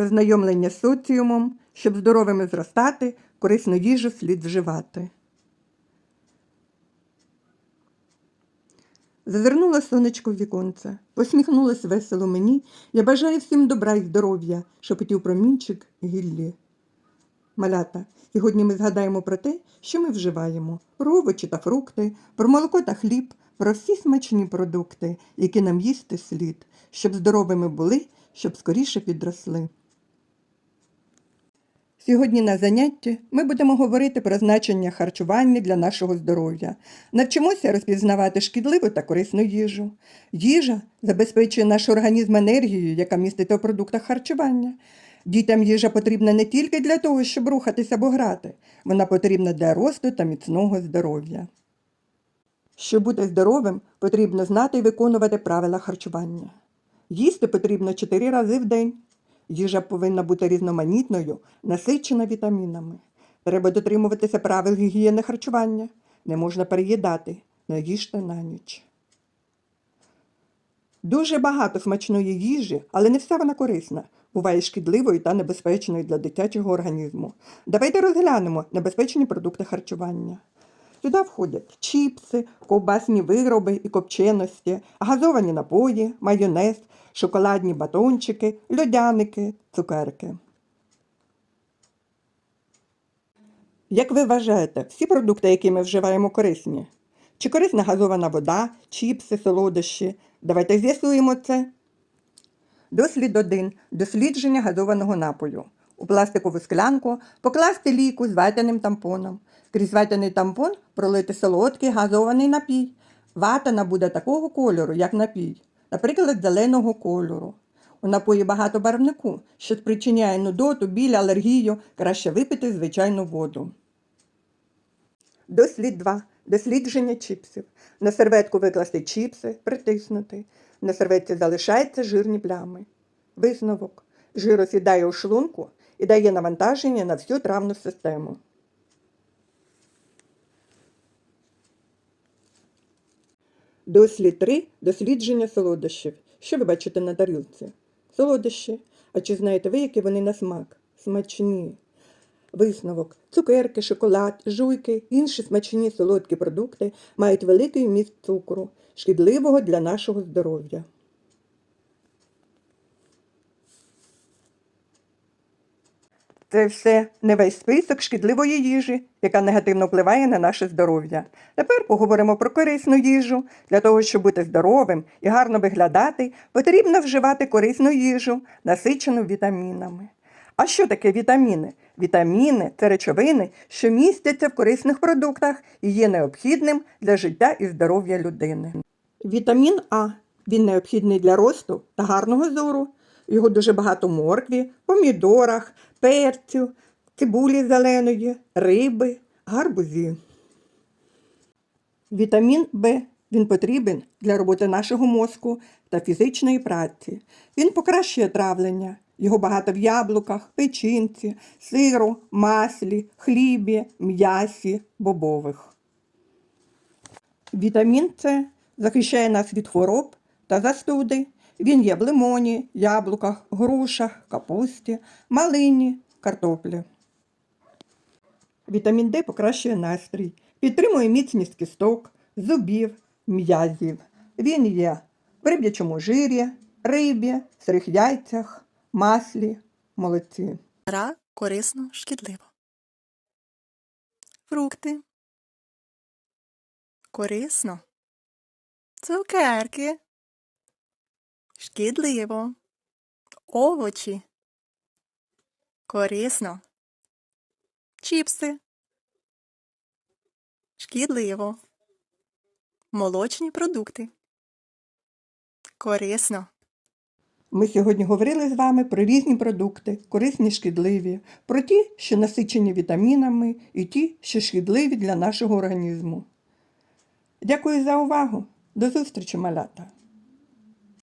Ознайомлення з соціумом, щоб здоровими зростати, корисну їжу слід вживати. Зазирнуло сонечко в віконце, посміхнулось весело мені. Я бажаю всім добра і здоров'я, шепотів промінчик гіллі. Малята, сьогодні ми згадаємо про те, що ми вживаємо: про овочі та фрукти, про молоко та хліб, про всі смачні продукти, які нам їсти слід, щоб здоровими були, щоб скоріше підросли. Сьогодні на занятті ми будемо говорити про значення харчування для нашого здоров'я. Навчимося розпізнавати шкідливу та корисну їжу. Їжа забезпечує наш організм енергією, яка міститься у продуктах харчування. Дітям їжа потрібна не тільки для того, щоб рухатися або грати, вона потрібна для росту та міцного здоров'я. Щоб бути здоровим, потрібно знати і виконувати правила харчування. Їсти потрібно 4 рази в день. Їжа повинна бути різноманітною, насичена вітамінами. Треба дотримуватися правил гігієни харчування. Не можна переїдати, не їжте на ніч. Дуже багато смачної їжі, але не вся вона корисна. Буває шкідливою та небезпечною для дитячого організму. Давайте розглянемо небезпечні продукти харчування. Сюди входять чіпси, ковбасні вироби і копченості, газовані напої, майонез, шоколадні батончики, льодяники, цукерки. Як ви вважаєте, всі продукти, які ми вживаємо, корисні? Чи корисна газована вода, чіпси, солодощі? Давайте з'ясуємо це. Дослід 1. Дослідження газованого напою. У пластикову склянку покласти ліку з ватяним тампоном. Крізь ватяний тампон пролити солодкий газований напій. Вата набуде такого кольору, як напій, наприклад, зеленого кольору. У напої багато барвнику, що спричиняє нудоту, біль, алергію, краще випити звичайну воду. Дослід 2. Дослідження чіпсів. На серветку викласти чіпси, притиснути. На серветці залишаються жирні плями. Висновок. Жир осідає у шлунку і дає навантаження на всю травну систему. Дослід 3. Дослідження солодощів. Що ви бачите на тарілці? Солодощі. А чи знаєте ви, які вони на смак? Смачні. Висновок. Цукерки, шоколад, жуйки, інші смачні солодкі продукти мають великий вміст цукру, шкідливого для нашого здоров'я. Це все не весь список шкідливої їжі, яка негативно впливає на наше здоров'я. Тепер поговоримо про корисну їжу. Для того, щоб бути здоровим і гарно виглядати, потрібно вживати корисну їжу, насичену вітамінами. А що таке вітаміни? Вітаміни це речовини, що містяться в корисних продуктах і є необхідним для життя і здоров'я людини. Вітамін А він необхідний для росту та гарного зору. Його дуже багато моркві, помідорах, перцю, цибулі зеленої, риби, гарбузі. Вітамін В він потрібен для роботи нашого мозку та фізичної праці. Він покращує травлення. Його багато в яблуках, печінці, сиру, маслі, хлібі, м'ясі, бобових. Вітамін С захищає нас від хвороб та застуди. Він є в лимоні, яблуках, грушах, капусті, малині, картоплі. Вітамін Д покращує настрій, підтримує міцність кісток, зубів, м'язів. Він є в риб'ячому жирі, рибі, сирих яйцях, маслі, молоці. Ра корисно, шкідливо. Фрукти. Корисно. Цукерки. Шкідливо. Овочі. Корисно. Чіпси. Шкідливо. Молочні продукти. Корисно. Ми сьогодні говорили з вами про різні продукти, корисні, шкідливі, про ті, що насичені вітамінами, і ті, що шкідливі для нашого організму. Дякую за увагу. До зустрічі, малята!